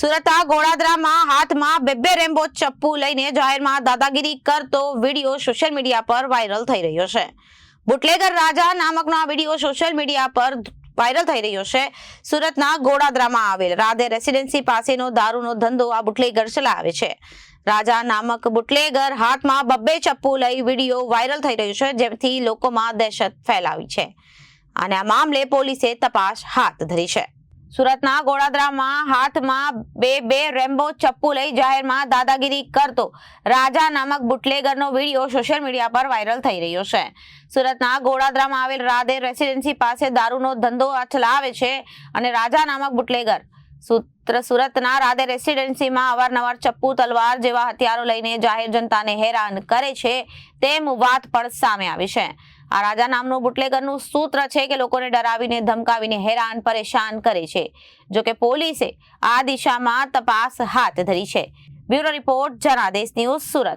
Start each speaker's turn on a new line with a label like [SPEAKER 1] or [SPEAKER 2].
[SPEAKER 1] સુરતના ગોળાદરામાં હાથમાં બે બે રેમ્બો ચપ્પુ લઈને જાહેરમાં દાદાગીરી કરતો વીડિયો સોશિયલ મીડિયા પર વાયરલ થઈ રહ્યો છે. બુટલેગર રાજા નામકનો આ વીડિયો સોશિયલ મીડિયા પર વાયરલ થઈ રહ્યો છે. સુરતના ગોળાદરામાં આવેલ રાધે રેસિડેન્સી પાસેનો દારૂનો ધંધો આ બુટલેગર ચલાવે છે. રાજા નામક બુટલેગર હાથમાં બબ્બે ચપ્પુ લઈ વીડિયો વાયરલ થઈ રહ્યો છે, જેથી લોકોમાં દહેશત ફેલાવી છે. અને આ મામલે પોલીસે તપાસ હાથ ધરી છે. સુરતના ગોળાદરામાં હાથમાં બે બે રેમ્બો ચપ્પુ લઈ જાહેરમાં દાદાગીરી કરતો રાજા નામક બુટલેગરનો વીડિયો સોશિયલ મીડિયા પર વાયરલ થઈ રહ્યો છે. સુરતના ગોળાદરામાં આવેલ રાધે રેસિડેન્સી પાસે દારૂનો ધંધો ચલાવે છે અને રાજા નામક બુટલેગર સુરતના રાધે રેસિડેન્સીમાં અવારનવાર ચપ્પુ, તલવાર જેવા હથિયારો લઈને જાહેર જનતાને હેરાન કરે છે તેમ વાત પણ સામે આવી છે. આ રાજા નામનું બુટલેગરનું સૂત્ર છે કે લોકોને ડરાવીને, ધમકાવીને હેરાન, પરેશાન કરે છે. જો કે પોલીસે આ દિશામાં તપાસ હાથ ધરી છે. Bureau report, Janadesh news Surat.